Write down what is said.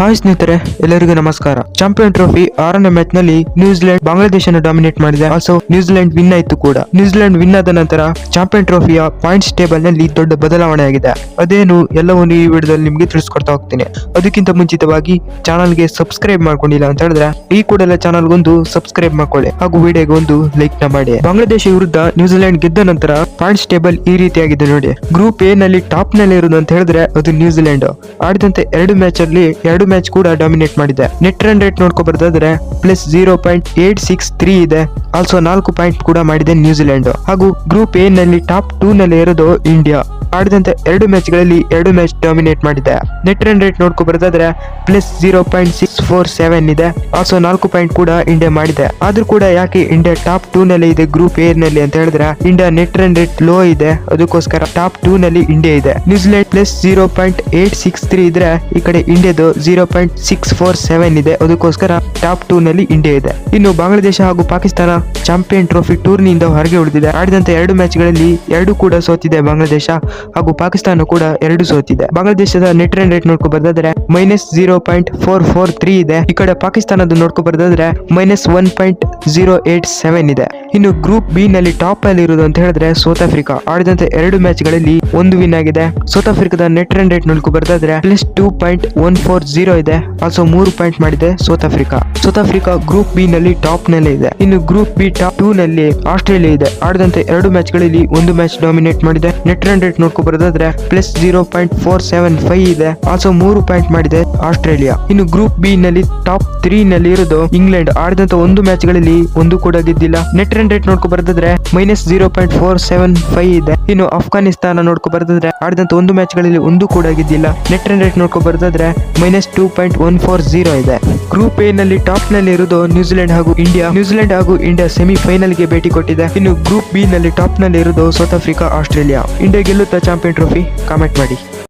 Hi ಸ್ನೇಹಿತರೆ, ಎಲ್ಲರಿಗೂ ನಮಸ್ಕಾರ. ಚಾಂಪಿಯನ್ ಟ್ರೋಫಿ ಆರನೇ ಮ್ಯಾಚ್ನಲ್ಲಿ ನ್ಯೂಜಿಲೆಂಡ್ ಬಾಂಗ್ಲಾದೇಶನ ಡಾಮಿನೇಟ್ ಮಾಡಿದೆ. ಆಲ್ಸೋ ನ್ಯೂಜಿಲೆಂಡ್ ವಿನ್ ಆಯಿತು ಕೂಡ. ನ್ಯೂಜಿಲೆಂಡ್ ವಿನ್ ಆದ ನಂತರ ಚಾಂಪಿಯನ್ ಟ್ರೋಫಿಯ ಪಾಯಿಂಟ್ಸ್ ಟೇಬಲ್ನಲ್ಲಿ ದೊಡ್ಡ ಬದಲಾವಣೆ ಆಗಿದೆ. ಅದೇನು ಎಲ್ಲವನ್ನು ಈ ವಿಡಿಯೋದಲ್ಲಿ ನಿಮಗೆ ತಿಳಿಸ್ಕೊಡ್ತಾ ಹೋಗ್ತೀನಿ. ಅದಕ್ಕಿಂತ ಮುಂಚಿತವಾಗಿ ಚಾನಲ್ಗೆ ಸಬ್ಸ್ಕ್ರೈಬ್ ಮಾಡ್ಕೊಂಡಿಲ್ಲ ಅಂತ ಹೇಳಿದ್ರೆ, ಈ ಕೂಡಲೇ ಒಂದು ಸಬ್ಸ್ಕ್ರೈಬ್ ಮಾಡ್ಕೊಳ್ಳಿ. ಹಾಗೂ ವಿಡಿಯೋಗೆ ಒಂದು ಲೈಕ್ನ ಮಾಡಿ. ಬಾಂಗ್ಲಾದೇಶ ವಿರುದ್ಧ ನ್ಯೂಜಿಲೆಂಡ್ ಗೆದ್ದ ನಂತರ ಪಾಯಿಂಟ್ಸ್ ಟೇಬಲ್ ಈ ರೀತಿಯಾಗಿದೆ ನೋಡಿ. ಗ್ರೂಪ್ ಎ ನಲ್ಲಿ ಟಾಪ್ನಲ್ಲಿ ಇರುವುದು ಅಂತ ಹೇಳಿದ್ರೆ ಅದು ನ್ಯೂಜಿಲೆಂಡ್. ಆಡಿದಂತೆ ಎರಡು ಮ್ಯಾಚ್ ಅಲ್ಲಿ ಎರಡು ಮ್ಯಾಚ್ ಕೂಡ ಡಾಮಿನೇಟ್ ಮಾಡಿದೆ. ನೆಟ್ ರನ್ ರೇಟ್ ನೋಡ್ಕೊ ಬರ್ದಾದ್ರೆ plus zero point eight six three ಇದೆ. ಆಲ್ಸೋ ನಾಲ್ಕು ಪಾಯಿಂಟ್ ಕೂಡ ಮಾಡಿದೆ ನ್ಯೂಜಿಲೆಂಡ್ ಹಾಗೂ ಗ್ರೂಪ್ ಎ ನಲ್ಲಿ ಟಾಪ್ ಟೂ ನಲ್ಲಿ ಇರೋದು ಇಂಡಿಯಾ ಆಡಿದಂತೆ ಎರಡು ಮ್ಯಾಚ್ಗಳಲ್ಲಿ ಎರಡು ಮ್ಯಾಚ್ ಡಾಮಿನೇಟ್ ಮಾಡಿದೆ. ನೆಟ್ ರನ್ ರೇಟ್ ನೋಡ್ಕೊ ಬರೋದಾದ್ರೆ plus zero point six four seven ಇದೆ. ಆಲ್ಸೋ ನಾಲ್ಕು ಪಾಯಿಂಟ್ ಕೂಡ ಇಂಡಿಯಾ ಮಾಡಿದೆ. ಆದ್ರೂ ಕೂಡ ಯಾಕೆ ಇಂಡಿಯಾ ಟಾಪ್ ಟೂ ನಲ್ಲಿ ಇದೆ ಗ್ರೂಪ್ ಎ ನಲ್ಲಿ ಅಂತ ಹೇಳಿದ್ರೆ India net run rate low ಇದೆ. ಅದಕ್ಕೋಸ್ಕರ ಟಾಪ್ ಟೂ ನಲ್ಲಿ ಇಂಡಿಯಾ ಇದೆ. New Zealand plus zero point eight six three ಇದ್ರೆ ಈ ಕಡೆ ಇಂಡಿಯಾದು zero point six four seven ಇದೆ. ಅದಕ್ಕೋಸ್ಕರ ಟಾಪ್ ಟೂ ನಲ್ಲಿ ಇಂಡಿಯಾ ಇದೆ. ಇನ್ನು ಬಾಂಗ್ಲಾದೇಶ ಹಾಗೂ ಪಾಕಿಸ್ತಾನ ಚಾಂಪಿಯನ್ ಟ್ರೋಫಿ ಟೂರ್ನಿಯಿಂದ ಹೊರಗೆ ಉಳಿದಿದೆ. ಆಡಿದಂತ ಎರಡು ಮ್ಯಾಚ್ಗಳಲ್ಲಿ ಎರಡು ಕೂಡ ಸೋತಿದೆ ಬಾಂಗ್ಲಾದೇಶ. ಹಾಗೂ ಪಾಕಿಸ್ತಾನ ಕೂಡ ಎರಡು ಸೋತಿದೆ. ಬಾಂಗ್ಲಾದೇಶದ ನೆಟ್ ರನ್ ರೇಟ್ ನೋಡ್ಕೊ ಬರ್ದಾದ್ರೆ minus zero point four four three ಇದೆ. ಈ ಕಡೆ ಪಾಕಿಸ್ತಾನದ ನೋಡ್ಕೊ ಬರ್ದಾದ್ರೆ minus one point zero eight seven ಇದೆ. ಇನ್ನು ಗ್ರೂಪ್ ಬಿ ನಲ್ಲಿ ಟಾಪ್ ಅಲ್ಲಿ ಇರುವುದು ಅಂತ ಹೇಳಿದ್ರೆ ಸೌತ್ ಆಫ್ರಿಕಾ. ಆಡಿದಂತ ಎರಡು ಮ್ಯಾಚ್ಗಳಲ್ಲಿ ಒಂದು ವಿನ್ ಆಗಿದೆ. ಸೌತ್ ಆಫ್ರಿಕಾದ ನೆಟ್ ರನ್ ರೇಟ್ ನೋಡ್ಕೊ ಬರ್ದಾದ್ರೆ plus two point one four zero ಇದೆ. ಆಲ್ಸೋ ಮೂರು ಪಾಯಿಂಟ್ ಮಾಡಿದೆ South Africa. South Africa group B ನಲ್ಲಿ ಟಾಪ್ನಲ್ಲಿ ಇದೆ. ಇನ್ನು ಗ್ರೂಪ್ ಬಿ ಟಾಪ್ ಟೂ ನಲ್ಲಿ ಆಸ್ಟ್ರೇಲಿಯಾ ಇದೆ. ಆಡಿದಂತೆ ಎರಡು ಮ್ಯಾಚ್ಗಳಲ್ಲಿ ಒಂದು ಮ್ಯಾಚ್ ಡಾಮಿನೇಟ್ ಮಾಡಿದೆ. ನೆಟ್ ರನ್ ರೇಟ್ ನೋಡ್ಕೊ ಬರೋದಾದ್ರೆ plus zero point four seven five ಇದೆ. ಆಲ್ಸೋ ಮೂರು ಪಾಯಿಂಟ್ ಮಾಡಿದೆ ಆಸ್ಟ್ರೇಲಿಯಾ. ಇನ್ನು ಗ್ರೂಪ್ ಬಿ ನಲ್ಲಿ ಟಾಪ್ ತ್ರೀ ನಲ್ಲಿ ಇರೋದು ಇಂಗ್ಲೆಂಡ್. ಆಡಿದಂತ ಒಂದು ಮ್ಯಾಚ್ಗಳಲ್ಲಿ ಒಂದು ಕೂಡ ಗೆದ್ದಿಲ್ಲ. ನೆಟ್ ರನ್ ರೇಟ್ ನೋಡ್ಕೊ ಬರ್ದಿದ್ರೆ minus zero point four seven five ಇದೆ. ಇನ್ನು ಅಫ್ಘಾನಿಸ್ತಾನ ನೋಡ್ಕೊ ಬರ್ತಿದ್ರೆ ಆಡಿದಂತ ಒಂದು ಮ್ಯಾಚ್ಗಳಲ್ಲಿ ಒಂದು ಕೂಡ ಗೆದ್ದಿಲ್ಲ. ನೆಟ್ ರನ್ ರೇಟ್ ನೋಡ್ಕೊ ಬರ್ದಿದ್ರೆ minus two point one four zero ಇದೆ. ಗ್ರೂಪ್ ಎ ನಲ್ಲಿ ಟಾಪ್ನಲ್ಲಿ ಇರೋದು ನ್ಯೂಜಿಲೆಂಡ್ ಹಾಗೂ ಇಂಡಿಯಾ ನ್ಯೂಜಿಲೆಂಡ್ ಹಾಗೂ ಇಂಡಿಯಾ ಸೆಮಿಫೈನಲ್ಗೆ ಭೇಟಿ ಕೊಟ್ಟಿದೆ. ಇನ್ನು ಗ್ರೂಪ್ ಬಿ ನಲ್ಲಿ ಟಾಪ್ನಲ್ಲಿ ಇರೋದು ಸೌತ್ ಆಫ್ರಿಕಾ ಆಸ್ಟ್ರೇಲಿಯಾ ಇಂಡಿಯಾ ಗೆಲ್ಲುತ್ತಾ ಚಾಂಪಿಯನ್ ಟ್ರೋಫಿ ಕಾಮೆಂಟ್ ಮಾಡಿ.